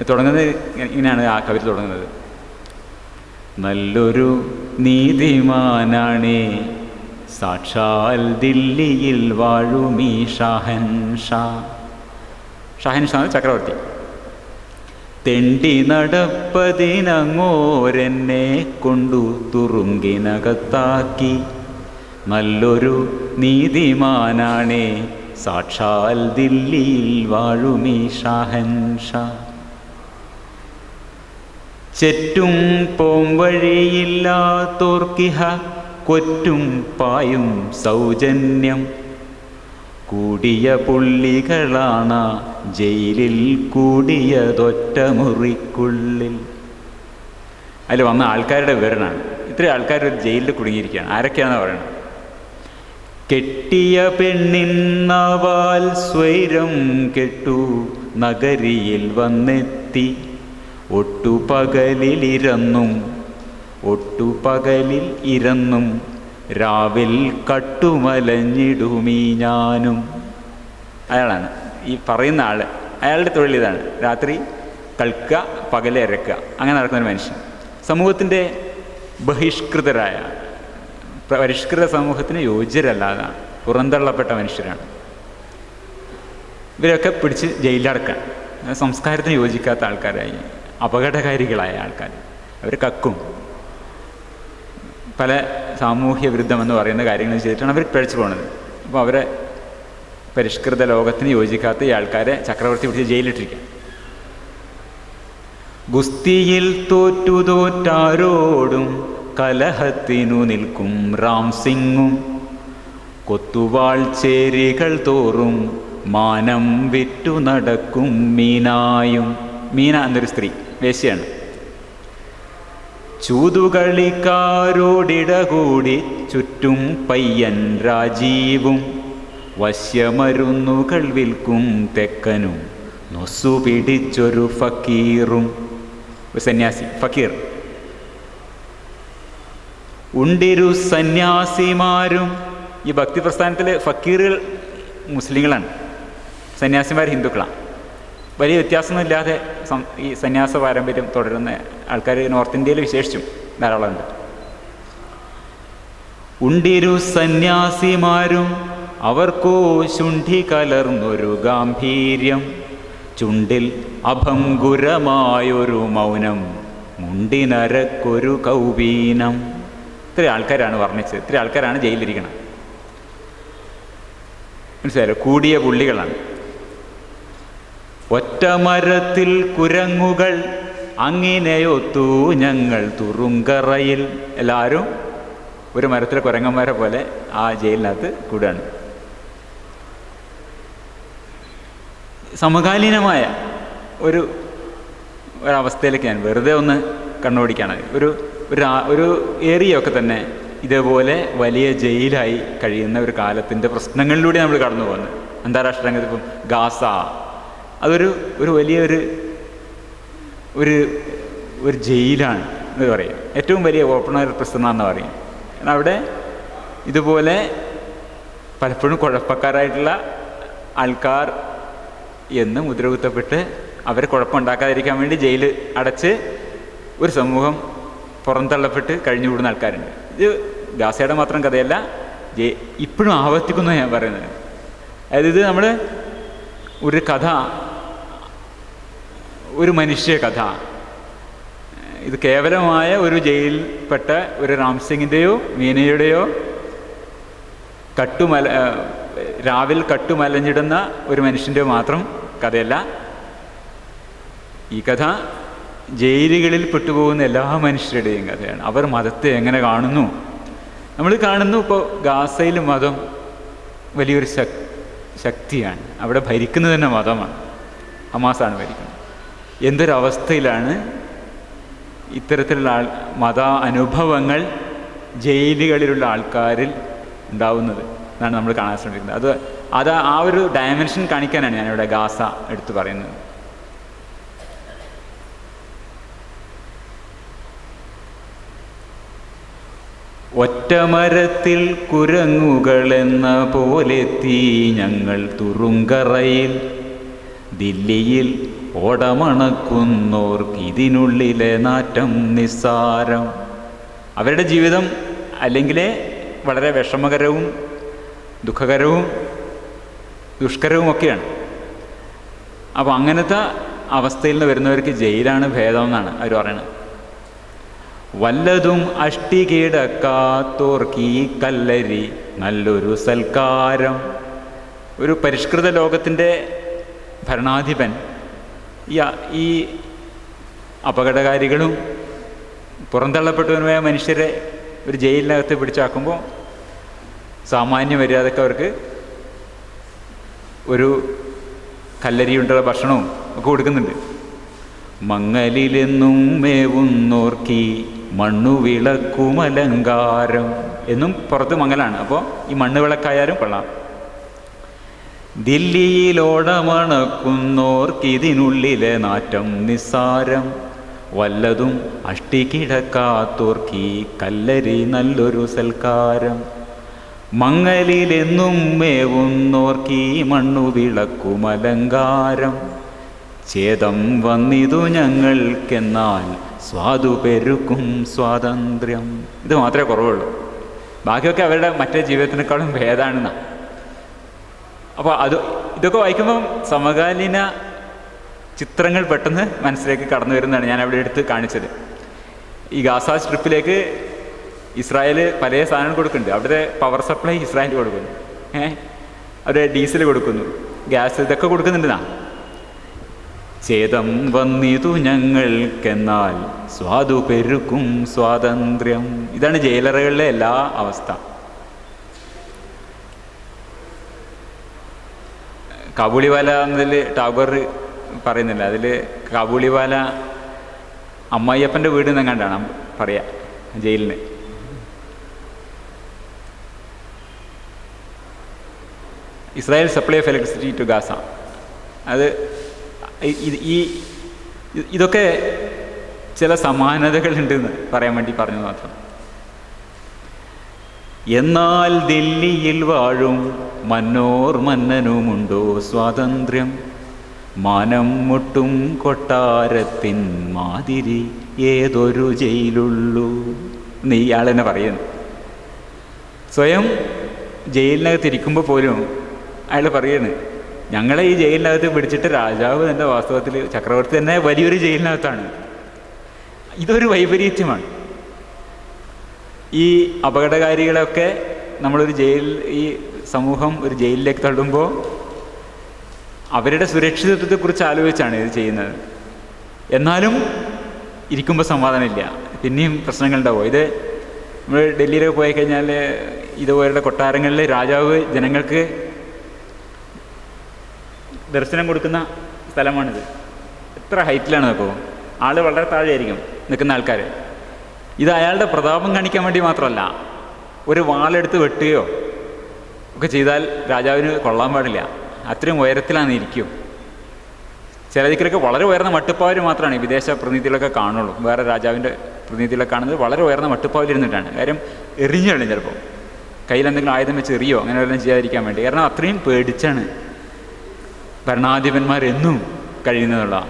തുടങ്ങുന്നത് ഇങ്ങനെയാണ് ആ കവിത തുടങ്ങുന്നത്. നല്ലൊരു നീതിമാനാണേ സാക്ഷാൽ ദില്ലിയിൽ വാഴുമീ ഷാഹൻ ഷാ ഷാഹൻ ഷാ ചക്രവർത്തി. തെണ്ടി നടപ്പതിനങ്ങോരെന്നെ കൊണ്ടു തുറുങ്കിനകത്താക്കി. നല്ലൊരു നീതിമാനാണേ സാക്ഷാൽ ദില്ലിയിൽ വാഴുമീ ഷാഹൻ ഷാ ചെറ്റും പോംവഴിയില്ലാത്തോർക്കിഹ കൊറ്റും പായും സൗജന്യം. കൂടിയ പുള്ളികളാണ് ജയിലിൽ കൂടിയതൊറ്റ മുറിക്കുള്ളിൽ. അതിൽ വന്ന ആൾക്കാരുടെ വിവരണമാണ്. ഇത്രയും ആൾക്കാർ ജയിലിൽ കുടുങ്ങിയിരിക്കുകയാണ്. ആരൊക്കെയാണെന്ന് പറയുന്നത് കെട്ടിയ പെണ്ണിന്നവാൽ സ്വൈരം കെട്ടു നഗരിയിൽ വന്നെത്തി. ഒട്ടുപകലിലിരന്നും ഒട്ടുപകലിൽ ഇരന്നും രാവിൽ കട്ടുമലഞ്ഞിടുമീ ഞാനും. അയാളാണ്. ഈ പറയുന്ന ആൾ അയാളുടെ തൊഴിൽ ഇതാണ്. രാത്രി കളിക്കുക പകലെ അരക്കുക അങ്ങനെ നടക്കുന്ന ഒരു മനുഷ്യൻ. സമൂഹത്തിന്റെ ബഹിഷ്കൃതരായ പരിഷ്കൃത സമൂഹത്തിന് യോജ്യരല്ലാതെ പുറന്തള്ളപ്പെട്ട മനുഷ്യരാണ്. ഇവരൊക്കെ പിടിച്ച് ജയിലിലടക്കാൻ സംസ്കാരത്തിന് യോജിക്കാത്ത ആൾക്കാരായി. അപകടകാരികളായ ആൾക്കാർ അവർ കക്കും. പല സാമൂഹ്യ വിരുദ്ധമെന്ന് പറയുന്ന കാര്യങ്ങൾ ചെയ്തിട്ടാണ് അവർ പിഴച്ചു പോകുന്നത് അപ്പോൾ അവരെ പരിഷ്കൃത ലോകത്തിന് യോജിക്കാത്ത ഈ ആൾക്കാരെ ചക്രവർത്തി പിടിച്ച് ജയിലിട്ടിരിക്കുക ഗുസ്തിയിൽ തോറ്റു തോറ്റാരോടും കലഹത്തിനു നിൽക്കും റാം സിംഗും കൊത്തുവാൾ ചേരികൾ തോറും മാനം വിറ്റു നടക്കും മീനായും. മീന എന്നൊരു സ്ത്രീ. വേശ്യയാണ് ചൂതുകളിക്കാരോടിടകൂടി ചുറ്റും പയ്യൻ രാജീവും. വശ്യമരുന്നുകൾ വിൽക്കും തെക്കനും നൊസ്സു പിടിച്ചൊരു ഫക്കീറും സന്യാസി ഫക്കീർ. ഉണ്ടിരു സന്യാസിമാരും ഈ ഭക്തി പ്രസ്ഥാനത്തിൽ ഫക്കീറുകൾ മുസ്ലിങ്ങളാണ്. സന്യാസിമാർ ഹിന്ദുക്കളാണ്. വലിയ വ്യത്യാസമൊന്നുമില്ലാതെ ഈ സന്യാസ പാരമ്പര്യം തുടരുന്ന ആൾക്കാർ നോർത്ത് ഇന്ത്യയിൽ വിശേഷിച്ചും ധാരാളമുണ്ട്. ഉണ്ടിരു സന്യാസിമാരും അവർക്കോ ശുണ്ഠി കലർന്നൊരു ഗാംഭീര്യം. ചുണ്ടിൽ അഭംഗുരമായൊരു മൗനം മുണ്ടിനരക്കൊരു കൗപീനം ഇത്ര ആൾക്കാരാണ് വർണിച്ചത്. ഇത്ര ആൾക്കാരാണ് ജയിലിരിക്കണം മനസ്സിലായോ? കൂടിയ പുള്ളികളാണ്. ഒറ്റമരത്തിൽ കുരങ്ങുകൾ അങ്ങിനെയൊത്തു ഞങ്ങൾ തുറുങ്കറയിൽ. എല്ലാവരും ഒരു മരത്തിലെ കുരങ്ങന്മാരെ പോലെ ആ ജയിലിനകത്ത് കൂടുകയാണ് സമകാലീനമായ ഒരു ഒരവസ്ഥയിലേക്ക് ഞാൻ വെറുതെ ഒന്ന് കണ്ണോടിക്കാണ്. ഒരു ഒരു ഏരിയയൊക്കെ തന്നെ ഇതേപോലെ വലിയ ജയിലായി കഴിയുന്ന ഒരു കാലത്തിന്റെ പ്രശ്നങ്ങളിലൂടെ നമ്മൾ കടന്നു പോകുന്നത് അന്താരാഷ്ട്ര രംഗത്ത് ഇപ്പം ഗാസ അതൊരു ഒരു വലിയൊരു ഒരു ഒരു ജയിലാണ് എന്ന് പറയും. ഏറ്റവും വലിയ ഓപ്പൺ എയർ പ്രസന്ന എന്ന് പറയും. കാരണം അവിടെ ഇതുപോലെ പലപ്പോഴും കുഴപ്പക്കാരായിട്ടുള്ള ആൾക്കാർ എന്ന് മുദ്രകുത്തപ്പെട്ട് അവരെ കുഴപ്പമുണ്ടാക്കാതിരിക്കാൻ വേണ്ടി ജയിൽ അടച്ച് ഒരു സമൂഹം പുറന്തള്ളപ്പെട്ട് കഴിഞ്ഞുകൂടുന്ന ആൾക്കാരുണ്ട്. ഇത് ഗാസയുടെ മാത്രം കഥയല്ല ഇപ്പോഴും ആവർത്തിക്കുന്നു ഞാൻ പറയുന്നത്. അതായത് ഇത് നമ്മൾ ഒരു കഥ ഒരു മനുഷ്യ കഥ. ഇത് കേവലമായ ഒരു ജയിലിൽപ്പെട്ട ഒരു റാം സിംഗിന്റെയോ മീനയുടെയോ കട്ടുമല രാവിൽ കട്ടുമലഞ്ഞിടുന്ന ഒരു മനുഷ്യന്റെ മാത്രം കഥയല്ല. ഈ കഥ ജയിലുകളിൽ പെട്ടുപോകുന്ന എല്ലാ മനുഷ്യരുടെയും കഥയാണ്. അവർ മതത്തെ എങ്ങനെ കാണുന്നു? നമ്മൾ കാണുന്നു ഇപ്പോൾ ഗാസയിൽ മതം വലിയൊരു ശക്തിയാണ്. അവിടെ ഭരിക്കുന്നത് തന്നെ മതമാണ്. അമാസാണ് ഭരിക്കുന്നത്. എന്തൊരവസ്ഥയിലാണ് ഇത്തരത്തിലുള്ള മത അനുഭവങ്ങൾ ജയിലുകളിലുള്ള ആൾക്കാരിൽ ഉണ്ടാവുന്നത് എന്നാണ് നമ്മൾ കാണാൻ ശ്രമിക്കുന്നത്. അത് അത് ആ ഒരു ഡയമെൻഷൻ കാണിക്കാനാണ് ഞാനിവിടെ ഗാസ എടുത്തു പറയുന്നത്. ഒറ്റമരത്തിൽ കുരങ്ങുകളെന്ന പോലെത്തി ഞങ്ങൾ തുറുങ്കറയിൽ ദില്ലിയിൽ ഓടമണക്കുന്നോർക്ക് ഇതിനുള്ളിലെ നാറ്റം നിസ്സാരം. അവരുടെ ജീവിതം അല്ലെങ്കിൽ വളരെ വിഷമകരവും ദുഃഖകരവും ദുഷ്കരവും ഒക്കെയാണ്. അപ്പോൾ അങ്ങനത്തെ അവസ്ഥയിൽ നിന്ന് വരുന്നവർക്ക് ജയിലാണ് ഭേദം എന്നാണ് അവർ പറയുന്നത് വല്ലതും അഷ്ടി കീടക്കാത്തോർക്കീ കല്ലരി നല്ലൊരു സൽക്കാരം. ഒരു പരിഷ്കൃത ലോകത്തിന്റെ ഭരണാധിപൻ. ഈ അപകടകാരികളും പുറന്തള്ളപ്പെട്ടവനുമായ മനുഷ്യരെ ഒരു ജയിലിനകത്ത് പിടിച്ചാക്കുമ്പോൾ സാമാന്യ മര്യാദക്കവർക്ക് ഒരു കല്ലരിയുണ്ടുള്ള ഭക്ഷണവും ഒക്കെ കൊടുക്കുന്നുണ്ട്. മങ്ങലിലെന്നും മേവുന്നോർക്കി മണ്ണു വിളക്കുമലങ്കാരം എന്നും പുറത്ത് മങ്ങലാണ്. അപ്പോൾ ഈ മണ്ണ് വിളക്കായാലും കൊള്ളാം. ദില്ലിയിലോടമണക്കുന്നോർക്കിതിനുള്ളിലെ നാറ്റം നിസ്സാരം. വല്ലതും അഷ്ടിക്കിടക്കാത്തോർക്കി കല്ലരി നല്ലൊരു സൽക്കാരം. മങ്ങലിലെന്നും മേവുന്നോർക്കി മണ്ണു വിളക്കുമലങ്കാരം. ഛേദം വന്നിതു ഞങ്ങൾക്കെന്നാൽ സ്വാദു പെരുക്കും സ്വാതന്ത്ര്യം. ഇത് മാത്രമേ കുറവുള്ളൂ. ബാക്കിയൊക്കെ അവരുടെ മറ്റേ ജീവിതത്തിനേക്കാളും ഭേദമാണെന്നാണ് അപ്പോൾ അത് ഇതൊക്കെ വായിക്കുമ്പം സമകാലീന ചിത്രങ്ങൾ പെട്ടെന്ന് മനസ്സിലേക്ക് കടന്നു വരുന്നതാണ് ഞാൻ അവിടെ എടുത്ത് കാണിച്ചത്. ഈ ഗാസ സ്ട്രിപ്പിലേക്ക് ഇസ്രായേൽ പല സാധനങ്ങൾ കൊടുക്കുന്നുണ്ട്. അവിടുത്തെ പവർ സപ്ലൈ ഇസ്രായേൽ കൊടുക്കുന്നു. ഏഹ് അവിടെ ഡീസൽ കൊടുക്കുന്നു. ഗ്യാസ് ഇതൊക്കെ കൊടുക്കുന്നുണ്ടെന്നാ? ഛേദം വന്നിതു ഞങ്ങൾക്കെന്നാൽ സ്വാദു പെരുക്കും സ്വാതന്ത്ര്യം. ഇതാണ് ജയിലറുകളിലെ എല്ലാ അവസ്ഥ. കാബൂളിവാല എന്നതിൽ ടാഗോർ പറയുന്നില്ല. അതിൽ കാബൂളിവാല അമ്മായിയപ്പന്റെ വീട് എന്നെങ്ങാണ്ടാണ് പറയാ ജയിലിന് Israel supply of electricity to Gaza. അത് ഈ ഇതൊക്കെ ചില സമാനതകളുണ്ടെന്ന് പറയാൻ വേണ്ടി പറഞ്ഞു മാത്രം. എന്നാൽ ദില്ലിയിൽ വാഴും മന്നോർ മന്നനുമുണ്ടോ സ്വാതന്ത്ര്യം? മാനം മുട്ടും കൊട്ടാരത്തിൻ മാതിരി ഏതൊരു ജയിലുള്ളൂ. എന്ന് ഇയാളെന്നെ പറയുന്നു. സ്വയം ജയിലിനകത്ത് ഇരിക്കുമ്പോൾ പോലും അയാൾ പറയുന്നു ഞങ്ങളെ ഈ ജയിലിനകത്ത് പിടിച്ചിട്ട് രാജാവ് തന്നെ വാസ്തവത്തിൽ ചക്രവർത്തി തന്നെ വലിയൊരു ജയിലിനകത്താണ്. ഇതൊരു വൈപരീത്യമാണ്. ഈ അപകടകാരികളൊക്കെ നമ്മളൊരു ജയിൽ ഈ സമൂഹം ഒരു ജയിലിലേക്ക് തള്ളുമ്പോൾ അവരുടെ സുരക്ഷിതത്വത്തെക്കുറിച്ച് ആലോചിച്ചാണ് ഇത് ചെയ്യുന്നത്. എന്നാലും ഇരിക്കുമ്പോൾ സമാധാനമില്ല. പിന്നെയും പ്രശ്നങ്ങളുണ്ടാവും ഇത് നമ്മൾ ഡൽഹിയിലേക്ക് പോയി കഴിഞ്ഞാൽ ഇതുപോലുള്ള കൊട്ടാരങ്ങളിൽ രാജാവ് ജനങ്ങൾക്ക് ദർശനം കൊടുക്കുന്ന സ്ഥലമാണിത്. എത്ര ഹൈറ്റിലാണ് നോക്കുമോ ആൾ വളരെ താഴെയായിരിക്കും നിൽക്കുന്ന ആൾക്കാർ ഇത് അയാളുടെ പ്രതാപം കാണിക്കാൻ വേണ്ടി മാത്രമല്ല ഒരു വാളെടുത്ത് വെട്ടുകയോ ഒക്കെ ചെയ്താൽ രാജാവിന് കൊള്ളാൻ പാടില്ല. അത്രയും ഉയരത്തിലാണ് ഇരിക്കും. ചില ദിക്കിലൊക്കെ വളരെ ഉയർന്ന മട്ടുപ്പാവർ മാത്രമാണ് വിദേശ പ്രതിനിധികളൊക്കെ കാണുള്ളൂ. വേറെ രാജാവിന്റെ പ്രതിനിധികളൊക്കെ കാണുന്നത് വളരെ ഉയർന്ന മട്ടുപ്പാവിലിരുന്നിട്ടാണ് കാര്യം എറിഞ്ഞു കളയും ചിലപ്പോൾ. കയ്യിൽ എന്തെങ്കിലും ആയുധം വെച്ച് എറിയോ അങ്ങനെ വല്ലതും ചെയ്യാതിരിക്കാൻ വേണ്ടി. കാരണം അത്രയും പേടിച്ചാണ് ഭരണാധിപന്മാരെന്നും കഴിയുന്നതുള്ള